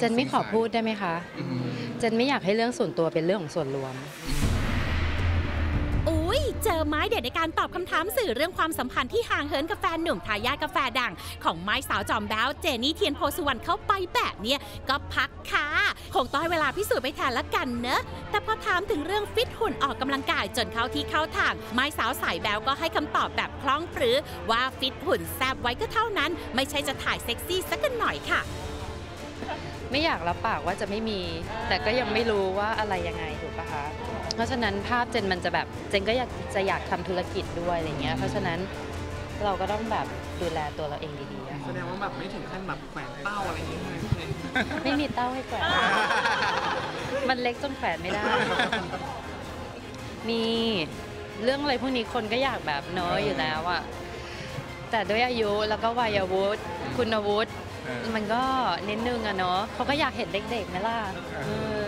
เจนไม่ขอพูดได้ไหมคะอืมเจนไม่อยากให้เรื่องส่วนตัวเป็นเรื่องของส่วนรวม อุ้ยเจอไม้เด็ดในการตอบคำถามสื่อเรื่องความสัมพันธ์ที่ห่างเหินกับแฟนหนุ่มทายาทกาแฟดัง ของไม้สาวจอมแบ้วเจนี่เทียนโพสุวรรณเข้าไปแบบเนี้ยก็พักค่ะคงต้องให้เวลาพิสูจน์ไปแทนละกันเนอะ แต่พอถามถึงเรื่องฟิตหุ่นออกกำลังกายจนเข้าที่เข้าทาง ไม้สาวสายแบ้วก็ให้คำตอบแบบคล่องปรือว่าฟิตหุ่นแซบไว้ก็เท่านั้น ไม่ใช่จะถ่ายเซ็กซี่สักกันหน่อยค่ะ ไม่อยากรับปากว่าจะไม่มี แต่ก็ยังไม่รู้ว่าอะไรยังไงถูกปะคะเพราะฉะนั้นภาพเจนมันจะแบบเจนก็อยากจะอยากทำธุรกิจด้วยอะไรเงี้ยเพราะฉะนั้นเราก็ต้องแบบดูแลตัวเราเองดีๆอะแสดงว่าแบบไม่ถึงขั้นแบบแขวนเต้าอะไรอย่างเงี้ยใช่ไหมพี่เจนไม่มีเต้าให้แขวนมันเล็กจนแขวนไม่ได้ มีเรื่องอะไรพวกนี้คนก็อยากแบบเนอะอยู่แล้วอะ แต่ด้วยอายุแล้วก็วัยวุฒิคุณวุฒิเออมันก็นิดนึงอะเนาะเขาก็อยากเห็นเด็กๆไหมล่ะเออ